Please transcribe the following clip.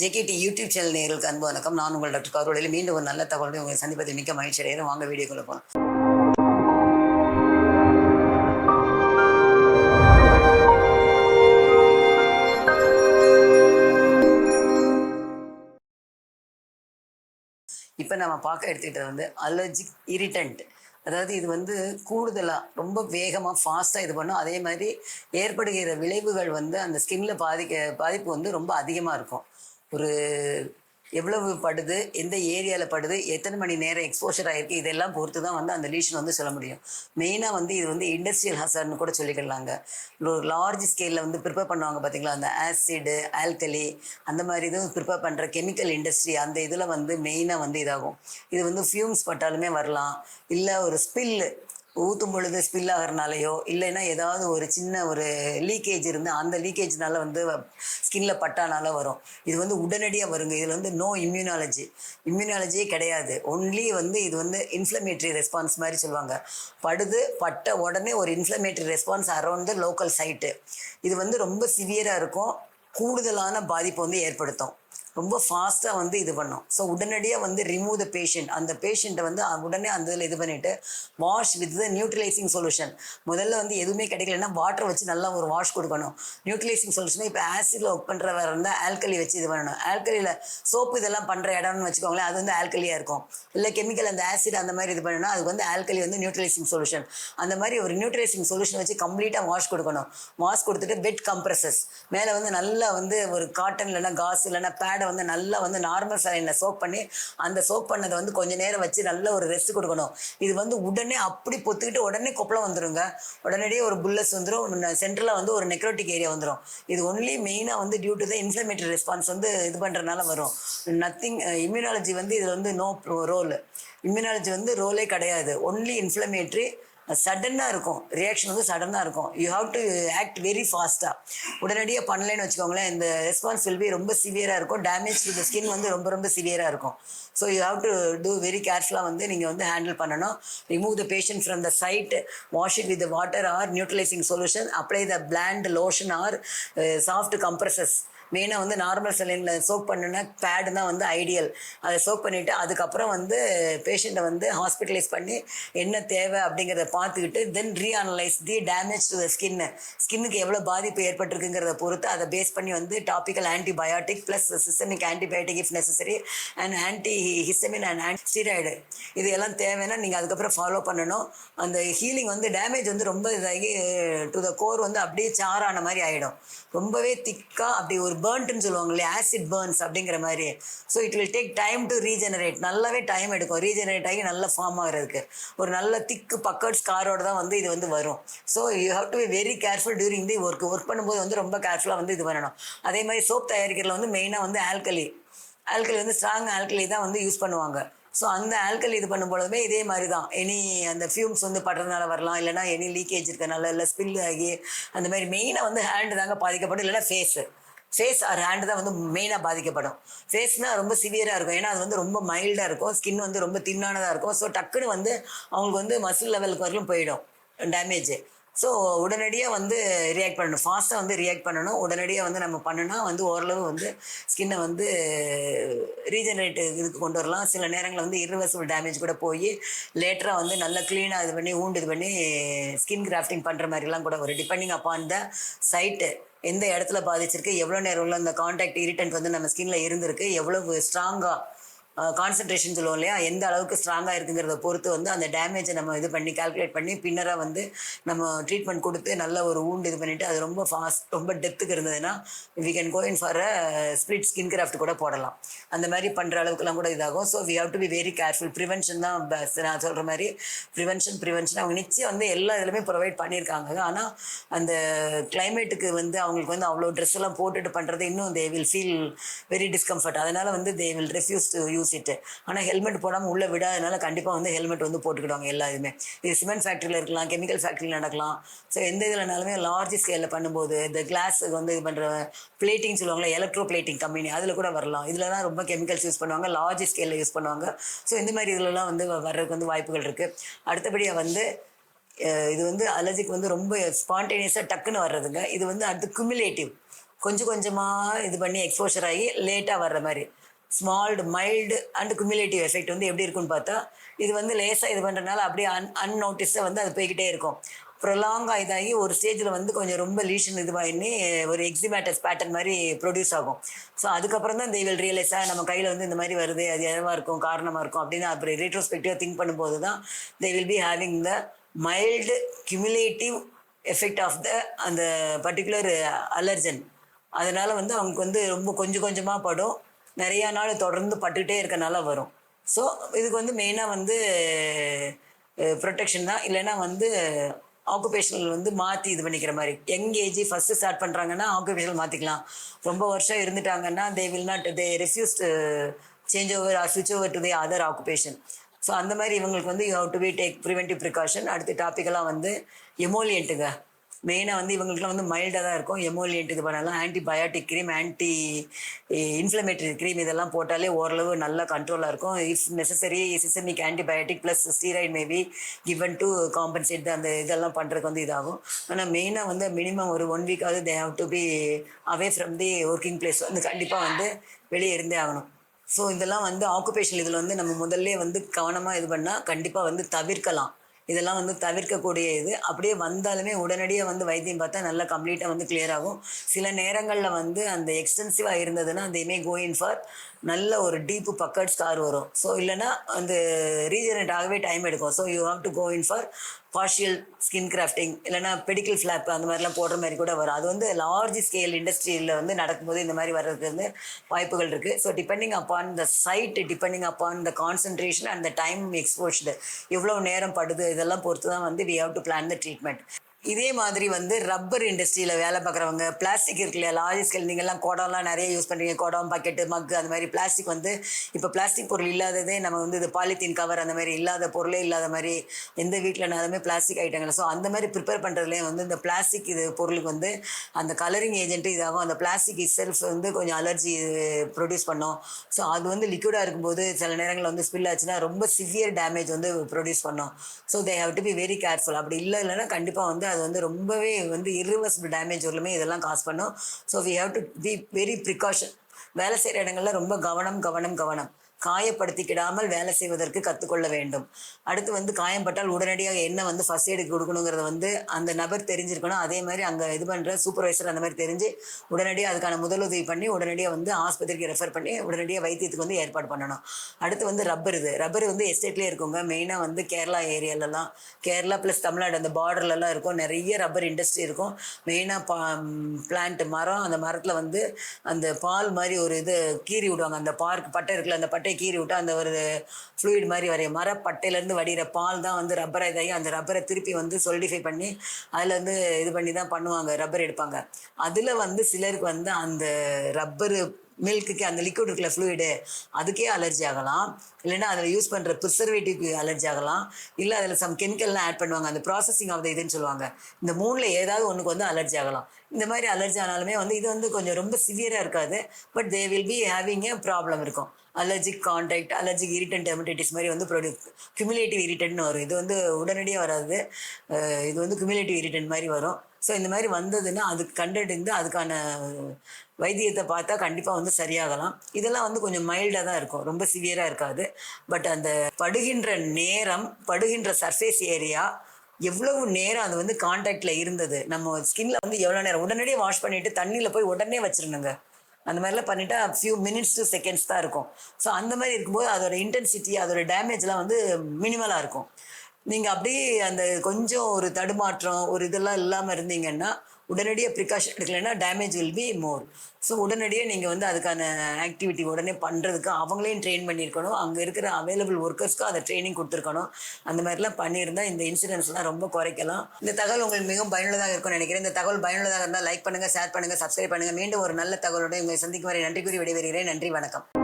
JKD YouTube channel நேர்களுக்கு அன்பு வணக்கம். நான் உங்கள் டாக்டர் கருவலையில் மீண்டும் ஒரு நல்ல தகவலை உங்களை சந்திப்பதில் மிக்க மகிழ்ச்சி அடைகிறேன். வாங்க வீடியோக்குள்ள போகலாம் இப்போ நம்ம பார்க்க எடுத்துக்கிட்டது வந்து அலர்ஜிக் இரிட்டன்ட் அதாவது இது வந்து கூடுதலாக ரொம்ப வேகமாக ஃபாஸ்ட்டாக இது பண்ணும். அதே மாதிரி ஏற்படுகிற விளைவுகள் வந்து அந்த ஸ்கின்ல பாதிக்க பாதிப்பு வந்து ரொம்ப அதிகமாக இருக்கும். ஒரு எவ்வளவு படுது எந்த ஏரியாவில் படுது எத்தனை மணி நேரம் எக்ஸ்போஷர் ஆகிருக்கு இதெல்லாம் பொறுத்து தான் வந்து அந்த லீஷன் வந்து சொல்ல முடியும். மெயினாக வந்து இது வந்து இண்டஸ்ட்ரியல் ஹசார்ட்னு கூட சொல்லிக்கலாங்க. ஒரு லார்ஜ் ஸ்கேலில் வந்து ப்ரிப்பேர் பண்ணுவாங்க பார்த்தீங்களா அந்த ஆசிடு ஆல்கலி அந்த மாதிரி இதுவும் ப்ரிப்பேர் பண்ணுற கெமிக்கல் இண்டஸ்ட்ரி அந்த இதில் வந்து மெயினாக வந்து இதாகும். இது வந்து ஃபியூம்ஸ் பட்டாலுமே வரலாம். இல்லை ஒரு ஸ்பில்லு ஊற்றும் பொழுது ஸ்பில் ஆகிறனாலையோ இல்லைன்னா ஏதாவது ஒரு சின்ன ஒரு லீக்கேஜ் இருந்து அந்த லீக்கேஜ்னால வந்து ஸ்கின்ல பட்டானால வரும். இது வந்து உடனடியாக வருங்க. இதில் வந்து நோ இம்யூனாலஜி இம்யூனாலஜியே கிடையாது. ஒன்லி வந்து இது வந்து இன்ஃப்ளமேட்டரி ரெஸ்பான்ஸ் மாதிரி சொல்லுவாங்க. படுது பட்ட உடனே ஒரு inflammatory response around the local site இது வந்து ரொம்ப சிவியராக இருக்கும். கூடுதலான பாதிப்பு வந்து ஏற்படுத்தும். ரொம்ப ஃபாஸ்ட்டாக வந்து இது பண்ணும். ஸோ உடனடியாக வந்து ரிமூவ் த பேஷண்ட் அந்த பேஷண்ட்டை வந்து உடனே அந்த இதில் இது பண்ணிவிட்டு wash with the neutralizing solution முதல்ல வந்து எதுவுமே கிடைக்கலன்னா வாட்டர் வச்சு நல்லா ஒரு வாஷ் கொடுக்கணும். நியூட்ரலைசிங் சொல்யூஷன் இப்போ ஆசிடில் ஒர்க் பண்ணுறவர் இருந்தால் ஆல்கலி வச்சு இது பண்ணணும். ஆல்கலியில் சோப்பு இதெல்லாம் பண்ணுற இடம்னு வச்சுக்கோங்களேன் அது வந்து ஆல்கலியாக இருக்கும். இல்லை கெமிக்கல் அந்த ஆசிட் அந்த மாதிரி இது பண்ணணும் அதுக்கு வந்து ஆல்கலி வந்து நியூட்ரலைசிங் சொல்யூஷன் அந்த மாதிரி ஒரு நியூட்ரலைசிங் சொல்யூஷன் வச்சு கம்ப்ளீட்டாக வாஷ் கொடுக்கணும். வாஷ் கொடுத்துட்டு பெட் கம்ப்ரஸஸ் மேலே வந்து நல்லா வந்து ஒரு காட்டன் இல்லைன்னா காசு இல்லைன்னா பேடை வந்து நல்லா வந்து நார்மல் சலைனை சோப் பண்ணி அந்த சோப் பண்ணதை வந்து கொஞ்ச நேரம் வச்சு நல்ல ஒரு ரெஸ்ட் கொடுக்கணும். இது வந்து உடனே அப்படி பொத்துக்கிட்டு உடனே கொப்பளம் வந்துருங்க. உடனடியே ஒரு புல்லஸ் வந்துடும் சென்டரில் வந்து ஒரு நெக்ரோட்டிக் ஏரியா வந்துடும் இது ஒன்லி மெயினாக வந்து due to the inflammatory response வந்து இது பண்ணுறதுனால வரும். நத்திங் இம்யூனாலஜி வந்து இதில் வந்து நோ ரோல் இம்யூனாலஜி வந்து ரோலே கிடையாது. ஒன்லி இன்ஃப்ளமேட்ரி சடனாக இருக்கும். ரியாக்ஷன் வந்து சடனாக இருக்கும். You have to act very ஃபாஸ்ட்டாக உடனடியாக பண்ணலைன்னு வச்சுக்கோங்களேன் இந்த ரெஸ்பான்ஸ் வில் பி ரொம்ப சிவியராக இருக்கும். டேமேஜ் டு த ஸ்கின் வந்து ரொம்ப ரொம்ப சிவியராக இருக்கும். So you have to do very கேர்ஃபுல்லாக வந்து நீங்கள் வந்து ஹேண்டில் பண்ணணும். Remove the patient from the side wash it with water or neutralizing solution apply the bland lotion or soft compresses மெயினாக வந்து நார்மல் செலினில் சோக் பண்ணுனா பேடு தான் வந்து ஐடியல் அதை சோக் பண்ணிவிட்டு அதுக்கப்புறம் வந்து பேஷண்ட்டை வந்து ஹாஸ்பிட்டலைஸ் பண்ணி என்ன தேவை அப்படிங்கிறத பார்த்துக்கிட்டு then reanalyse the damage to the skin ஸ்கின்னுக்கு எவ்வளோ பாதிப்பு ஏற்பட்டிருக்குங்கிறத பொறுத்து அதை பேஸ் பண்ணி வந்து topical antibiotic plus systemic antibiotic if necessary and antihistamine and anti steroid இது எல்லாம் தேவைன்னா நீங்கள் அதுக்கப்புறம் ஃபாலோ பண்ணணும். அந்த ஹீலிங் வந்து டேமேஜ் வந்து ரொம்ப இதாகி டு த கோர் வந்து அப்படியே சாரான மாதிரி ஆகிடும் ரொம்பவே திக்காக அப்படி ஒரு பேர்ன்ட்டுன்னு சொல்லுவாங்க இல்லையா ஆசிட் பேர்ன்ஸ் அப்படிங்கிற மாதிரி. So it will take time to regenerate நல்லாவே டைம் எடுக்கும். ரீஜெனரேட் ஆகி நல்ல ஃபார்ம் ஆகிறதுக்கு. ஒரு நல்ல திக்கு பக்கர்ட்ஸ் காரோட தான் வந்து இது வந்து வரும். So you have to be very careful during the work work பண்ணும்போது வந்து ரொம்ப கேர்ஃபுல்லாக வந்து இது பண்ணணும். அதே மாதிரி சோப் தயாரிக்கிறதுல வந்து மெயினாக வந்து ஆல்கலி ஆல்கலி வந்து ஸ்ட்ராங் ஆல்கலி தான் வந்து யூஸ் பண்ணுவாங்க. ஸோ அந்த ஆல்கலி இது பண்ணும்பொழுதுமே இதே மாதிரி தான். எனி அந்த ஃபியூம்ஸ் வந்து படுறதுனால வரலாம். இல்லைனா எனி லீக்கேஜ் இருக்கனால இல்லை ஸ்பில் ஆகி அந்த மாதிரி மெயினாக வந்து ஹேண்டு தாங்க பாதிக்கப்படும். இல்லைன்னா ஃபேஸு ஃபேஸ் ஆர் ஹேண்டு தான் வந்து மெயினாக பாதிக்கப்படும். ஃபேஸ்னால் ரொம்ப சிவியராக இருக்கும். ஏன்னா அது வந்து ரொம்ப மைல்டாக இருக்கும். ஸ்கின் வந்து ரொம்ப தின்னானதாக இருக்கும். ஸோ டக்குன்னு வந்து அவங்களுக்கு வந்து மசில் லெவலுக்கு வரலும் போயிடும். டேமேஜ் ஸோ உடனடியாக வந்து ரியாக்ட் பண்ணணும். ஃபாஸ்ட்டாக வந்து ரியாக்ட் பண்ணணும். உடனடியாக வந்து நம்ம பண்ணுனா வந்து ஓரளவு வந்து ஸ்கின்னை வந்து ரீஜெனரேட் இதுக்கு கொண்டு வரலாம். சில நேரங்களில் வந்து இர்ரிவர்சிபிள் டேமேஜ் கூட போய் லேட்டராக வந்து நல்லா க்ளீனாக இது பண்ணி ஊண்டு இது பண்ணி ஸ்கின் கிராஃப்டிங் பண்ணுற மாதிரிலாம் கூட வரும். டிபெண்டிங் அப்பான் த சைட்டு எந்த இடத்துல பாதிச்சிருக்கு? எவ்வளோ நேரம் உள்ள அந்த காண்டாக்ட் இரிட்டன்ட் வந்து நம்ம ஸ்கின்ல இருந்திருக்கு? எவ்வளவு ஸ்ட்ராங்காக கான்சன்ட்ரேஷன் சொல்லுவோம் இல்லையா? எந்த அளவுக்கு ஸ்ட்ராங்காக இருக்குங்கிறத பொறுத்து வந்து அந்த டேமேஜை நம்ம இது பண்ணி கால்குலேட் பண்ணி பின்னராக வந்து நம்ம ட்ரீட்மெண்ட் கொடுத்து நல்ல ஒரு ஊண்டு இது பண்ணிவிட்டு அது ரொம்ப ஃபாஸ்ட் ரொம்ப டெப்த்துக்கு இருந்ததுன்னா we can go in for a split skin graft கூட போடலாம். அந்த மாதிரி பண்ணுற அளவுக்குலாம் கூட இதாகும். So we have to be very careful prevention தான் பெஸ்ட் நான் சொல்கிற மாதிரி ப்ரிவென்ஷன் ப்ரிவென்ஷன் அவங்க நிச்சயம் வந்து எல்லா இதுலையுமே ப்ரொவைட் பண்ணியிருக்காங்க. ஆனால் அந்த கிளைமேட்டுக்கு வந்து அவங்களுக்கு வந்து அவ்வளோ ட்ரெஸ் எல்லாம் போட்டுட்டு பண்ணுறது இன்னும் they will feel very discomfort அதனால் வந்து they will refuse to use it ஆனால் ஹெல்மெட் போடாமல் உள்ளே விடாதனால கண்டிப்பாக வந்து ஹெல்மெட் வந்து போட்டுக்கிடுவாங்க எல்லா இதுவுமே இது சிமெண்ட் ஃபேக்ட்ரியில் இருக்கலாம் கெமிக்கல் ஃபேக்ட்ரியில் நடக்கலாம். ஸோ எந்த இதுலனாலுமே லார்ஜ் ஸ்கேலில் பண்ணும்போது இந்த கிளாஸுக்கு வந்து இது பண்ணுற பிளேட்டிங் சொல்லுவாங்களே எலக்ட்ரோ பிளேட்டிங் கம்பெனி அதில் கூட வரலாம். இதில் தான் ரொம்ப கெமிக்கல்ஸ் யூஸ் பண்ணுவாங்க லார்ஜ் ஸ்கேலில் யூஸ் பண்ணுவாங்க. ஸோ இந்த மாதிரி இதுலலாம் வந்து வர்றதுக்கு வந்து வாய்ப்புகள் இருக்குது அடுத்தபடியாக வந்து இது வந்து அலர்ஜிக்கு வந்து ரொம்ப ஸ்பான்டேனியஸாக டக்குன்னு வர்றதுங்க. இது வந்து அடுத்து குமுலேட்டிவ் கொஞ்சம் கொஞ்சமாக இது பண்ணி எக்ஸ்போஷர் ஆகி லேட்டாக வர்ற மாதிரி. ஸ்மால்டு மைல்டு அண்ட் குமுலேட்டிவ் எஃபெக்ட் வந்து எப்படி இருக்குன்னு பார்த்தா இது வந்து லேசாக இது பண்ணுறதுனால அப்படியே அன் அன்நோட்டிஸாக வந்து அது போய்கிட்டே இருக்கும். ப்ரொலாங்காக இதாகி ஒரு ஸ்டேஜில் வந்து கொஞ்சம் ரொம்ப லீஷன் இதுவாகி ஒரு எக்ஸிமேட்டஸ் பேட்டர்ன் மாதிரி ப்ரொடியூஸ் ஆகும். ஸோ அதுக்கப்புறம் தான் தெய்வல் ரியலைஸாக நம்ம கையில் வந்து இந்த மாதிரி வருது அது எதவாக இருக்கும் காரணமாக இருக்கும் அப்படின்னு அப்புறம் ரீட்ரோஸ்பெக்டிவாக திங்க் பண்ணும்போது தான் they will be having the mild cumulative effect of the அந்த பர்டிகுலர் அலர்ஜன் அதனால் வந்து அவங்களுக்கு வந்து ரொம்ப கொஞ்சம் கொஞ்சமாக படும். நிறையா நாள் தொடர்ந்து பட்டுக்கிட்டே இருக்கனால வரும். ஸோ இதுக்கு வந்து மெயினாக வந்து ப்ரொடெக்ஷன் தான். இல்லைன்னா வந்து ஆக்குபேஷனல் வந்து மாற்றி இது பண்ணிக்கிற மாதிரி. யங் ஏஜ் ஃபஸ்ட்டு ஸ்டார்ட் பண்ணுறாங்கன்னா ஆக்குபேஷனல் மாற்றிக்கலாம் ரொம்ப வருஷம் இருந்துட்டாங்கன்னா they will not they refuse change over or ஸ்விட்ச் over to the other occupation so அந்த மாதிரி இவங்களுக்கு வந்து you have to be take preventive precaution அடுத்த டாப்பிக்கெல்லாம் வந்து எமோலியன்ட்டுங்க மெயினாக வந்து இவங்களுக்குலாம் வந்து மைல்டாக தான் இருக்கும். எமோலியன்ட் இது பண்ணலாம் antibiotic cream anti inflammatory cream இதெல்லாம் போட்டாலே ஓரளவு நல்லா கண்ட்ரோலாக இருக்கும். If necessary systemic antibiotic plus steroid maybe given to compensate அந்த இதெல்லாம் பண்ணுறதுக்கு வந்து இதாகும். ஆனால் மெயினாக வந்து மினிமம் ஒரு one வீக்காவது they have to be away from the working place வந்து கண்டிப்பாக வந்து வெளியே இருந்தே ஆகணும். ஸோ இதெல்லாம் வந்து ஆக்குபேஷன் இதில் வந்து நம்ம முதல்ல வந்து கவனமாக இது பண்ணால் கண்டிப்பாக வந்து தவிர்க்கலாம். இதெல்லாம் வந்து தவிர்க்கக்கூடிய இது. அப்படியே வந்தாலுமே உடனடியாக வந்து வைத்தியம் பார்த்தா நல்லா கம்ப்ளீட்டாக வந்து கிளியர் ஆகும். சில நேரங்களில் வந்து அந்த எக்ஸ்டென்சிவாக இருந்ததுன்னா அந்த இமே கோயின் ஃபார் நல்ல ஒரு டீப்பு பக்கட் ஸ்கார் வரும். ஸோ இல்லைன்னா அந்த ரீஜனரேட் ஆகவே டைம் எடுக்கும். So you have to go in for partial skin grafting இல்லைன்னா பெடிக்கல் ஃப்ளாப் அந்த மாதிரிலாம் போடுற மாதிரி கூட வரும். அது வந்து லார்ஜ் ஸ்கேல் இண்டஸ்ட்ரியில் வந்து நடக்கும்போது இந்த மாதிரி வர்றதுக்கு வந்து வாய்ப்புகள் இருக்குது so depending upon the site depending upon the concentration and the time exposed எவ்வளோ நேரம் படுது இதெல்லாம் பொறுத்து தான் வந்து we have to plan the treatment இதே மாதிரி வந்து ரப்பர் இண்டஸ்ட்ரியில் வேலை பார்க்குறவங்க பிளாஸ்டிக் இருக்கு இல்லையா? லாரிஸ்கள் நீங்கள்லாம் குடம்லாம் நிறைய யூஸ் பண்ணுறீங்க குடம் பக்கெட்டு மக்கு அந்த மாதிரி பிளாஸ்டிக் வந்து இப்போ பிளாஸ்டிக் பொருள் இல்லாததே நம்ம வந்து இது பாலித்தீன் கவர் அந்த மாதிரி இல்லாத பொருளே இல்லாத மாதிரி எந்த வீட்டில்னாலுமே பிளாஸ்டிக் ஐட்டங்கள் ஸோ அந்த மாதிரி ப்ரிப்பேர் பண்ணுறதுலேயே வந்து இந்த பிளாஸ்டிக் இது பொருளுக்கு வந்து அந்த கலரிங் ஏஜென்ட்டு இதாகும் அந்த பிளாஸ்டிக் செல்ஃப் வந்து கொஞ்சம் அலர்ஜி ப்ரொடியூஸ் பண்ணும். ஸோ அது வந்து லிக்விடாக இருக்கும்போது சில நேரங்களில் வந்து ஸ்பில் ஆச்சுன்னா ரொம்ப சிவியர் டேமேஜ் வந்து ப்ரொடியூஸ் பண்ணும். So they have to be very careful அப்படி இல்லை இல்லைன்னா கண்டிப்பாக வந்து அது வந்து ரொம்பவே வந்து irreversible டேமேஜ் வரலுமே இதெல்லாம் காஸ் பண்ணும். So we have to be very precaution வேலை செய்கிற இடங்கள்ல ரொம்ப கவனம் கவனம் கவனம். காயப்படுத்திக்கிடாமல் வேலை செய்வதற்கு கற்றுக்கொள்ள வேண்டும். அடுத்து வந்து காயம்பட்டால் உடனடியாக என்ன வந்து ஃபர்ஸ்ட் எய்டு கொடுக்கணுங்கிறத வந்து அந்த நபர் தெரிஞ்சிருக்கணும். அதே மாதிரி அங்கே இது பண்ணுற சூப்பர்வைசர் அந்த மாதிரி தெரிஞ்சு உடனடியாக அதுக்கான முதலுதவி பண்ணி உடனடியாக வந்து ஆஸ்பத்திரிக்கு ரெஃபர் பண்ணி உடனடியாக வைத்தியத்துக்கு வந்து ஏற்பாடு பண்ணணும். அடுத்து வந்து ரப்பர் இது. ரப்பர் வந்து எஸ்டேட்லேயே இருக்குங்க. மெயினாக வந்து கேரளா ஏரியாலலாம் கேரளா ப்ளஸ் தமிழ்நாடு அந்த பார்டர்லலாம் இருக்கும். நிறைய ரப்பர் இண்டஸ்ட்ரி இருக்கும். மெயினாக பா பிளான்ட் மரம் அந்த மரத்தில் வந்து அந்த பால் மாதிரி ஒரு இது கீறி விடுவாங்க. அந்த பார்க் பட்டை இருக்குல்ல அந்த பட்டை பட்டையை கீறி விட்டு அந்த ஒரு ஃப்ளூயிட் மாதிரி வரைய மரப்பட்டையிலேருந்து வடிகிற பால் தான் வந்து ரப்பரை இதாகி அந்த ரப்பரை திருப்பி வந்து சொலிடிஃபை பண்ணி அதில் வந்து இது பண்ணி தான் பண்ணுவாங்க ரப்பர் எடுப்பாங்க. அதில் வந்து சிலருக்கு வந்து அந்த ரப்பரு மில்க்குக்கு அந்த லிக்விட் இருக்குல்ல ஃப்ளூயிடு அதுக்கே அலர்ஜி ஆகலாம். இல்லைன்னா அதில் யூஸ் பண்ணுற ப்ரிசர்வேட்டிவ்க்கு அலர்ஜி ஆகலாம். இல்லை அதில் சம் கெமிக்கல்லாம் ஆட் பண்ணுவாங்க அந்த ப்ராசஸிங் ஆஃப் இதுன்னு சொல்லுவாங்க. இந்த மூணில் ஏதாவது ஒன்றுக்கு வந்து அலர்ஜி ஆகலாம். இந்த மாதிரி அலர்ஜி ஆனாலுமே வந்து இது வந்து கொஞ்சம் ரொம்ப சிவியராக இருக்காது but they will be having a problem இருக்கும். Allergic contact allergic irritant dermatitis மாதிரி வந்து ப்ரொடியூஸ் குமுலேட்டிவ் இரிட்டன்ட்னு வரும். இது வந்து உடனடியாக வராது. இது வந்து குமுலேட்டிவ் இரிட்டன் மாதிரி வரும். ஸோ இந்த மாதிரி வந்ததுன்னா அதுக்கு கண்டறிந்து அதுக்கான வைத்தியத்தை பார்த்தா கண்டிப்பாக வந்து சரியாகலாம். இதெல்லாம் வந்து கொஞ்சம் மைல்டாக தான் இருக்கும். ரொம்ப சிவியராக இருக்காது. பட் அந்த படுகின்ற நேரம் படுகின்ற சர்ஃபேஸ் ஏரியா எவ்வளவு நேரம் அது வந்து கான்டாக்டில் இருந்தது. நம்ம ஸ்கின்ல வந்து எவ்வளோ நேரம்? உடனடியே வாஷ் பண்ணிட்டு தண்ணியில் போய் உடனே வச்சிருணுங்க அந்த மாதிரிலாம் பண்ணிட்டா ஃபியூ மினிட்ஸ் டு செகண்ட்ஸ் தான் இருக்கும். ஸோ அந்த மாதிரி இருக்கும்போது அதோட இன்டென்சிட்டி அதோட டேமேஜ்லாம் வந்து மினிமலாக இருக்கும். நீங்கள் அப்படியே அந்த கொஞ்சம் ஒரு தடுமாற்றம் ஒரு இதெல்லாம் இல்லாமல் இருந்தீங்கன்னா உடனடியாக ப்ரிகாஷன் எடுக்கலைன்னா damage will be more so உடனடியாக நீங்கள் வந்து அதுக்கான ஆக்டிவிட்டி உடனே பண்ணுறதுக்கு அவங்களையும் ட்ரெயின் பண்ணியிருக்கணும். அங்கே இருக்கிற அவைலபிள் ஒர்க்கர்ஸ்க்கு அதை ட்ரைனிங் கொடுத்துருக்கணும். அந்த மாதிரிலாம் பண்ணியிருந்தால் இந்த இன்சிடென்ட்ஸ்லாம் ரொம்ப குறைக்கலாம். இந்த தகவல் உங்களுக்கு மிகவும் பயனுள்ளதாக இருக்கும்னு நினைக்கிறேன். இந்த தகவல் பயனுள்ளதாக இருந்தால் லைக் பண்ணுங்கள் ஷேர் பண்ணுங்கள் சப்ஸ்கிரைப் பண்ணுங்கள் மீண்டும் ஒரு நல்ல தகவலோடு உங்களை சந்திக்கும் வரை நன்றி கூறி விடைபெறுகிறேன். நன்றி வணக்கம்.